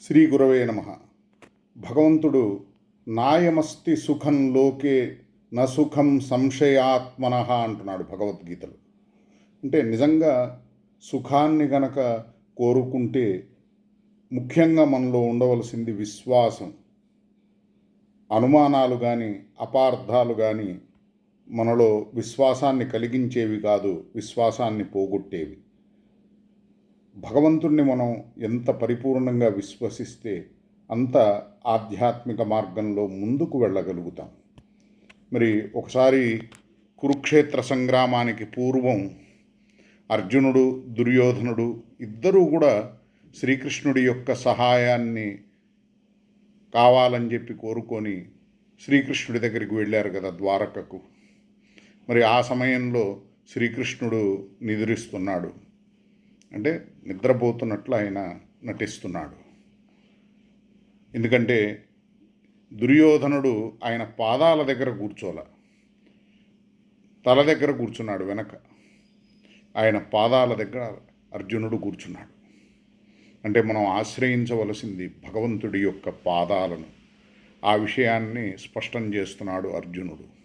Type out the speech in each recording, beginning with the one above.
శ్రీ గురవే నమ. భగవంతుడు నాయమస్తి సుఖం లోకే న సుఖం సంశయాత్మన అంటున్నాడు భగవద్గీతలో. అంటే నిజంగా సుఖాన్ని గనక కోరుకుంటే ముఖ్యంగా మనలో ఉండవలసింది విశ్వాసం. అనుమానాలు కానీ అపార్థాలు కానీ మనలో విశ్వాసాన్ని కలిగించేవి కాదు విశ్వాసాన్ని పోగొట్టేవి. భగవంతుణ్ణి మనం ఎంత పరిపూర్ణంగా విశ్వసిస్తే అంత ఆధ్యాత్మిక మార్గంలో ముందుకు వెళ్ళగలుగుతాం. మరి ఒకసారి కురుక్షేత్ర సంగ్రామానికి పూర్వం అర్జునుడు దుర్యోధనుడు ఇద్దరూ కూడా శ్రీకృష్ణుడి యొక్క సహాయాన్ని కావాలని చెప్పి కోరుకొని శ్రీకృష్ణుడి దగ్గరికి వెళ్ళారు కదా ద్వారకకు. మరి ఆ సమయంలో శ్రీకృష్ణుడు నిద్రిస్తున్నాడు. అంటే నిద్రపోతున్నట్లు ఆయన నటిస్తున్నాడు. ఎందుకంటే దుర్యోధనుడు ఆయన పాదాల దగ్గర కూర్చోల. తల దగ్గర కూర్చున్నాడు వెనక. ఆయన పాదాల దగ్గర అర్జునుడు కూర్చున్నాడు. అంటే మనం ఆశ్రయించవలసింది భగవంతుడి యొక్క పాదాలను. ఆ విషయాన్ని స్పష్టం చేస్తున్నాడు అర్జునుడు.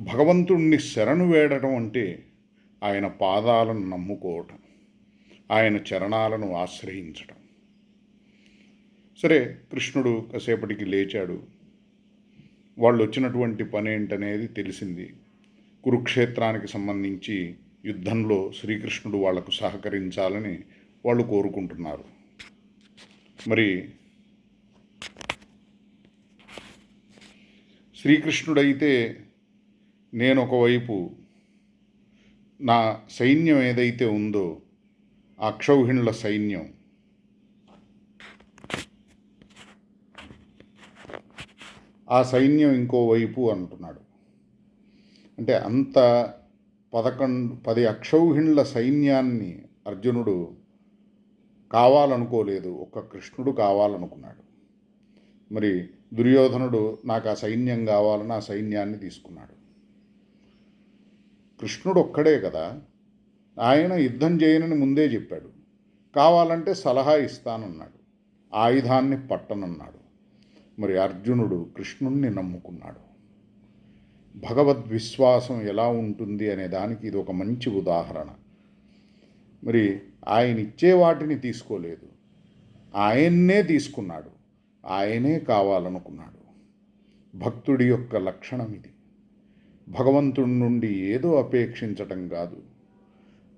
భగవంతుణ్ణి శరణు వేడటం అంటే ఆయన పాదాలను నమ్ముకోవటం ఆయన చరణాలను ఆశ్రయించటం. సరే కృష్ణుడు కాసేపటికి లేచాడు. వాళ్ళు వచ్చినటువంటి పని ఏంటనేది తెలిసింది. కురుక్షేత్రానికి సంబంధించి యుద్ధంలో శ్రీకృష్ణుడు వాళ్ళకు సహకరించాలని వాళ్ళు కోరుకుంటున్నారు. మరి శ్రీకృష్ణుడైతే నేను ఒకవైపు నా సైన్యం ఏదైతే ఉందో అక్షౌహిణుల సైన్యం. ఆ సైన్యం ఇంకోవైపు అంటున్నాడు. అంటే అంత పదకొండు పది అక్షౌహిణుల సైన్యాన్ని అర్జునుడు కావాలనుకోలేదు ఒక్క కృష్ణుడు కావాలనుకున్నాడు. మరి దుర్యోధనుడు నాకు ఆ సైన్యం కావాలని ఆ సైన్యాన్ని తీసుకున్నాడు. కృష్ణుడు ఒక్కడే కదా ఆయన యుద్ధం చేయనని ముందే చెప్పాడు. కావాలంటే సలహా ఇస్తానన్నాడు. ఆయుధాన్ని పట్టనన్నాడు. మరి అర్జునుడు కృష్ణుణ్ణి నమ్ముకున్నాడు. భగవద్విశ్వాసం ఎలా ఉంటుంది అనే దానికి ఇది ఒక మంచి ఉదాహరణ. మరి ఆయన ఇచ్చే వాటిని తీసుకోలేదు. ఆయన్నే తీసుకున్నాడు. ఆయనే కావాలనుకున్నాడు. భక్తుడి యొక్క లక్షణం ఇది. భగవంతుడి నుండి ఏదో అపేక్షించటం కాదు.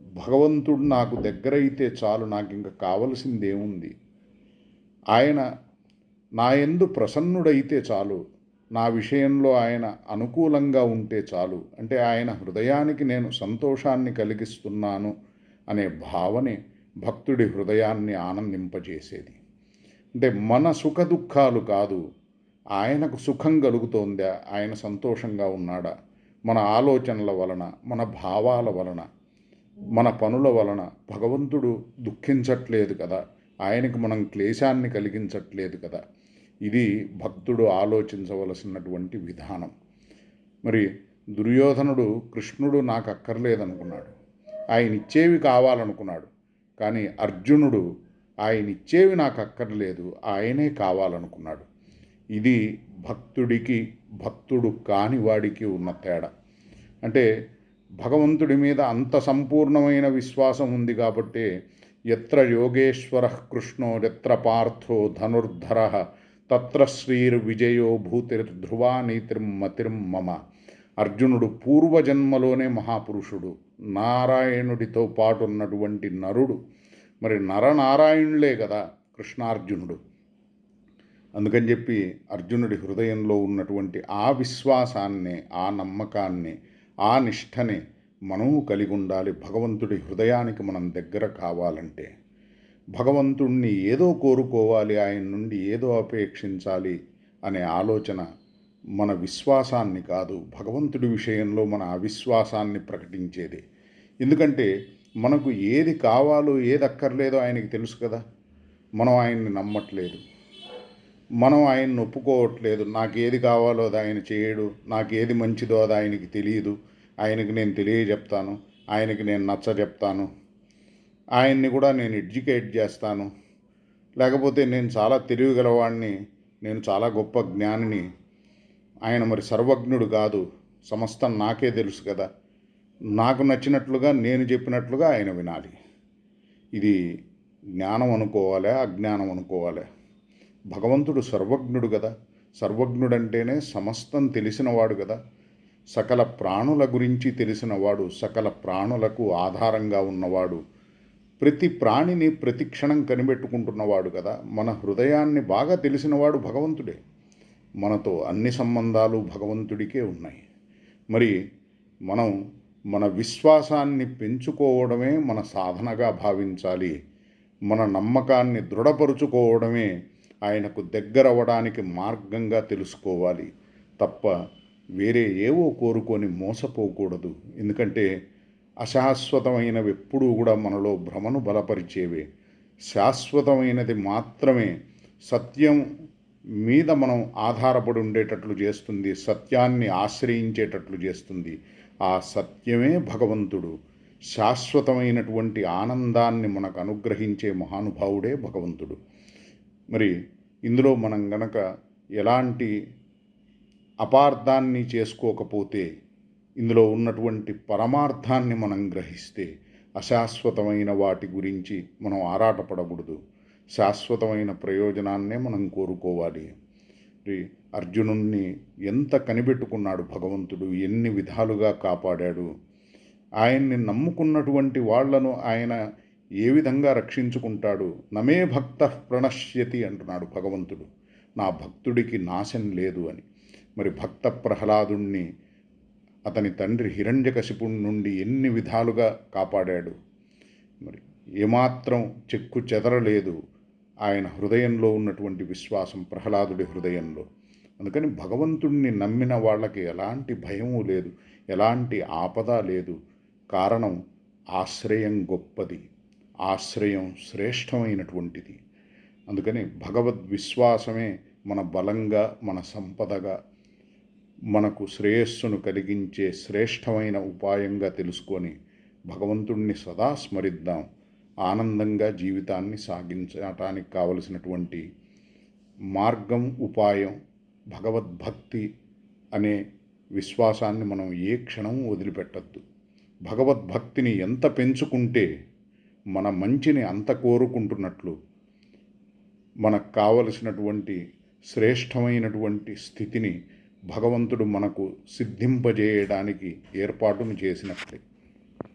భగవంతుడు నాకు దగ్గరైతే చాలు నాకు ఇంకా కావలసిందేముంది? ఆయన నా ఎందు ప్రసన్నుడైతే చాలు నా విషయంలో ఆయన అనుకూలంగా ఉంటే చాలు అంటే ఆయన హృదయానికి నేను సంతోషాన్ని కలిగిస్తున్నాను అనే భావనే భక్తుడి హృదయాన్ని ఆనందింపజేసేది. అంటే మన సుఖ దుఃఖాలు కాదు ఆయనకు సుఖం కలుగుతోందా? ఆయన సంతోషంగా ఉన్నాడా? మన ఆలోచనల వలన మన భావాల వలన మన పనుల వలన భగవంతుడు దుఃఖించట్లేదు కదా. ఆయనకు మనం క్లేశాన్ని కలిగించట్లేదు కదా. ఇది భక్తుడు ఆలోచించవలసినటువంటి విధానం. మరి దుర్యోధనుడు కృష్ణుడు నాకు అక్కర్లేదనుకున్నాడు. ఆయన ఇచ్చేవి కావాలనుకున్నాడు. కానీ అర్జునుడు ఆయన ఇచ్చేవి నాకు అక్కర్లేదు ఆయనే కావాలనుకున్నాడు. ఇది భక్తుడికి భక్తుడు కాని వాడికి ఉన్న తేడా. అంటే భగవంతుడి మీద అంత సంపూర్ణమైన విశ్వాసం ఉంది కాబట్టి ఎత్ర యోగేశ్వర కృష్ణో ఎత్ర పార్థో ధనుర్ధర తత్ర శ్రీర్విజయో భూతిర్ధ్రువా నీతిర్మతిర్మమ మమ అర్జునుడు పూర్వజన్మలోనే మహాపురుషుడు నారాయణుడితో పాటు ఉన్నటువంటి నరుడు. మరి నరనారాయణులే కదా కృష్ణార్జునుడు. అందుకని చెప్పి అర్జునుడి హృదయంలో ఉన్నటువంటి ఆ విశ్వాసాన్ని ఆ నమ్మకాన్ని ఆ నిష్టని మనము కలిగి ఉండాలి. భగవంతుడి హృదయానికి మనం దగ్గర కావాలంటే. భగవంతుణ్ణి ఏదో కోరుకోవాలి ఆయన నుండి ఏదో అపేక్షించాలి అనే ఆలోచన మన విశ్వాసాన్ని కాదు. భగవంతుడి విషయంలో మన అవిశ్వాసాన్ని ప్రకటించేది. ఎందుకంటే మనకు ఏది కావాలో ఏది అక్కర్లేదో ఆయనకి తెలుసు కదా. మనం ఆయన్ని నమ్మట్లేదు. మనం ఆయన్ని ఒప్పుకోవట్లేదు. నాకు ఏది కావాలో అది ఆయన చేయడు. నాకు ఏది మంచిదో అది ఆయనకి తెలియదు. ఆయనకి నేను తెలియజెప్తాను. ఆయనకి నేను నచ్చ చెప్తాను ఆయన్ని కూడా నేను ఎడ్యుకేట్ చేస్తాను. లేకపోతే నేను చాలా తెలివిగలవాడిని నేను చాలా గొప్ప జ్ఞానిని. ఆయన మరి సర్వజ్ఞుడు కాదు. సమస్తం నాకే తెలుసు కదా. నాకు నచ్చినట్లుగా నేను చెప్పినట్లుగా ఆయన వినాలి. ఇది జ్ఞానం అనుకోవాలి? అజ్ఞానం అనుకోవాలి? భగవంతుడు సర్వజ్ఞుడు కదా. సర్వజ్ఞుడంటేనే సమస్తం తెలిసినవాడు కదా. సకల ప్రాణుల గురించి తెలిసినవాడు సకల ప్రాణులకు ఆధారంగా ఉన్నవాడు ప్రతి ప్రాణిని ప్రతి క్షణం కనిపెట్టుకుంటున్నవాడు కదా. మన హృదయాన్ని బాగా తెలిసినవాడు భగవంతుడే. మనతో అన్ని సంబంధాలు భగవంతుడికే ఉన్నాయి. మరి మనం మన విశ్వాసాన్ని పెంచుకోవడమే మన సాధనగా భావించాలి. మన నమ్మకాన్ని దృఢపరుచుకోవడమే ఆయనకు దగ్గరవ్వడానికి మార్గంగా తెలుసుకోవాలి తప్ప వేరే ఏవో కోరుకొని మోసపోకూడదు. ఎందుకంటే అశాశ్వతమైనవి ఎప్పుడూ కూడా మనలో భ్రమను బలపరిచేవే. శాశ్వతమైనది మాత్రమే సత్యం మీద మనం ఆధారపడి ఉండేటట్లు చేస్తుంది సత్యాన్ని ఆశ్రయించేటట్లు చేస్తుంది. ఆ సత్యమే భగవంతుడు. శాశ్వతమైనటువంటి ఆనందాన్ని మనకు అనుగ్రహించే మహానుభావుడే భగవంతుడు. మరి ఇందులో మనం గనక ఎలాంటి అపార్థాన్ని చేసుకోకపోతే ఇందులో ఉన్నటువంటి పరమార్థాన్ని మనం గ్రహిస్తే అశాశ్వతమైన వాటి గురించి మనం ఆరాటపడకూడదు. శాశ్వతమైన ప్రయోజనాన్నే మనం కోరుకోవాలి. అర్జునుణ్ణి ఎంత కనిపెట్టుకున్నాడు భగవంతుడు ఎన్ని విధాలుగా కాపాడాడు. ఆయన్ని నమ్ముకున్నటువంటి వాళ్ళను ఆయన ఏ విధంగా రక్షించుకుంటాడు? నమే భక్త ప్రణశ్యతి అంటున్నాడు భగవంతుడు. నా భక్తుడికి నాశం లేదు అని. మరి భక్త ప్రహ్లాదుణ్ణి అతని తండ్రి హిరణ్యకశిపుడి నుండి ఎన్ని విధాలుగా కాపాడాడు? మరి ఏమాత్రం చెక్కు చెదరలేదు ఆయన హృదయంలో ఉన్నటువంటి విశ్వాసం ప్రహ్లాదుడి హృదయంలో. అందుకని భగవంతుణ్ణి నమ్మిన వాళ్ళకి ఎలాంటి భయము లేదు ఎలాంటి ఆపద లేదు. కారణం ఆశ్రయం గొప్పది. ఆశ్రయం శ్రేష్టమైనటువంటిది. అందుకని భగవద్ విశ్వాసమే మన బలంగా మన సంపదగా మనకు శ్రేయస్సును కలిగించే శ్రేష్టమైన ఉపాయంగా తెలుసుకొని భగవంతుణ్ణి సదా స్మరిద్దాం. ఆనందంగా జీవితాన్ని సాగించటానికి కావలసినటువంటి మార్గం ఉపాయం భగవద్భక్తి అనే విశ్వాసాన్ని మనం ఏ క్షణం వదిలిపెట్టద్దు. భగవద్భక్తిని ఎంత పెంచుకుంటే మన మంచిని అంత కోరుకుంటున్నట్లు మనకు కావలసినటువంటి శ్రేష్టమైనటువంటి స్థితిని భగవంతుడు మనకు సిద్ధింపజేయడానికి ఏర్పాటును చేసినట్లే